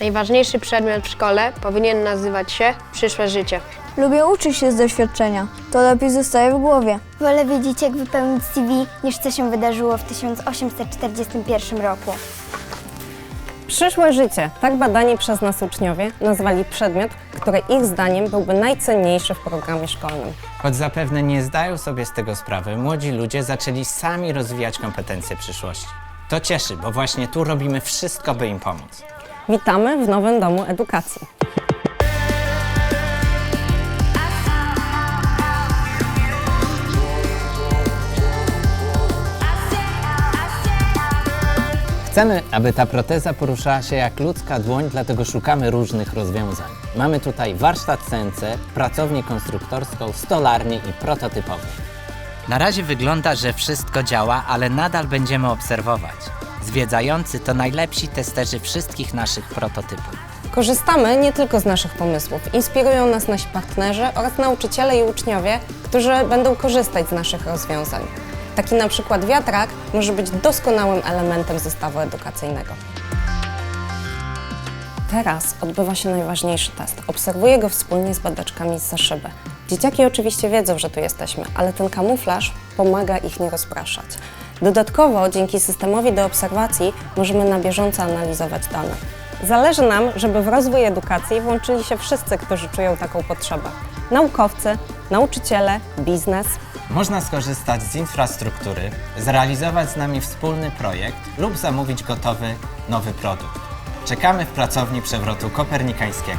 Najważniejszy przedmiot w szkole powinien nazywać się przyszłe życie. Lubię uczyć się z doświadczenia. To lepiej zostaje w głowie. Wolę wiedzieć, jak wypełnić CV, niż co się wydarzyło w 1841 roku. Przyszłe życie, tak badani przez nas uczniowie nazwali przedmiot, który ich zdaniem byłby najcenniejszy w programie szkolnym. Choć zapewne nie zdają sobie z tego sprawy, młodzi ludzie zaczęli sami rozwijać kompetencje przyszłości. To cieszy, bo właśnie tu robimy wszystko, by im pomóc. Witamy w nowym domu edukacji. Chcemy, aby ta proteza poruszała się jak ludzka dłoń, dlatego szukamy różnych rozwiązań. Mamy tutaj warsztat CNC, pracownię konstruktorską, stolarnię i prototypownię. Na razie wygląda, że wszystko działa, ale nadal będziemy obserwować. Zwiedzający to najlepsi testerzy wszystkich naszych prototypów. Korzystamy nie tylko z naszych pomysłów, inspirują nas nasi partnerzy oraz nauczyciele i uczniowie, którzy będą korzystać z naszych rozwiązań. Taki na przykład wiatrak może być doskonałym elementem zestawu edukacyjnego. Teraz odbywa się najważniejszy test. Obserwuję go wspólnie z badaczkami z zaszyby. Dzieciaki oczywiście wiedzą, że tu jesteśmy, ale ten kamuflaż pomaga ich nie rozpraszać. Dodatkowo, dzięki systemowi do obserwacji, możemy na bieżąco analizować dane. Zależy nam, żeby w rozwój edukacji włączyli się wszyscy, którzy czują taką potrzebę. Naukowcy, nauczyciele, biznes, Można skorzystać z infrastruktury, zrealizować z nami wspólny projekt lub zamówić gotowy nowy produkt. Czekamy w pracowni przewrotu kopernikańskiego.